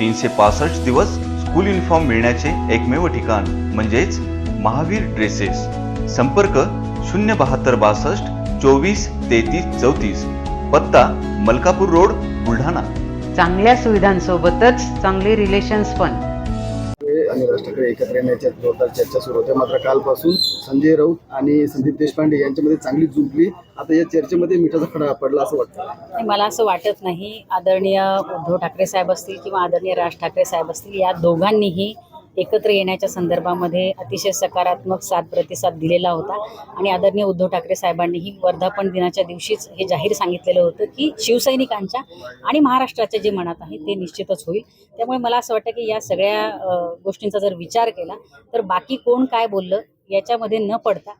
तीनशे पासष्ट दिवस स्कूल युनिफॉर्म मिळण्याचे एकमेव ठिकाण म्हणजेच महावीर ड्रेसेस. संपर्क शून्य बहात्तर बासष्ट चोवीस तेहतीस चौतीस. पत्ता मलकापूर रोड बुलढाणा. चांगल्या सुविधांसोबतच चांगले रिलेशन्स पण. आणि राज ठाकरे एकत्र येण्याच्या जोरदार चर्चा सुरू होत्या मात्र कालपासून संजय राऊत आणि संदीप देशपांडे यांच्यामध्ये चांगली जुंपली. आता या चर्चेमध्ये मिठाचा खडा पडला असं वाटतं. मला असं वाटत नाही. आदरणीय उद्धव ठाकरे साहेब असतील किंवा आदरणीय राज ठाकरे साहेब असतील या दोघांनीही एकत्र येण्याच्या संदर्भामध्ये अतिशय सकारात्मक साथ प्रतिसाद दिलेला होता. आणि आदरणीय उद्धव ठाकरे साहेबांनीही वर्धापन दिनाच्या दिवशीच हे जाहीर सांगितलेलं होतं की शिवसैनिकांच्या आणि महाराष्ट्राच्या जे मनात आहे ते निश्चितच होईल. त्यामुळे मला असं वाटतं की या सगळ्या गोष्टींचा जर विचार केला तर बाकी कोण काय बोललं याच्यामध्ये न पडता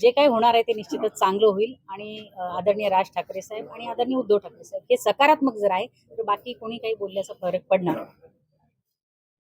जे काय होणार आहे ते निश्चितच चांगलं होईल. आणि आदरणीय राज ठाकरे साहेब आणि आदरणीय उद्धव ठाकरे साहेब हे सकारात्मक जर आहे तर बाकी कोणी काही बोलल्याचा फरक पडणार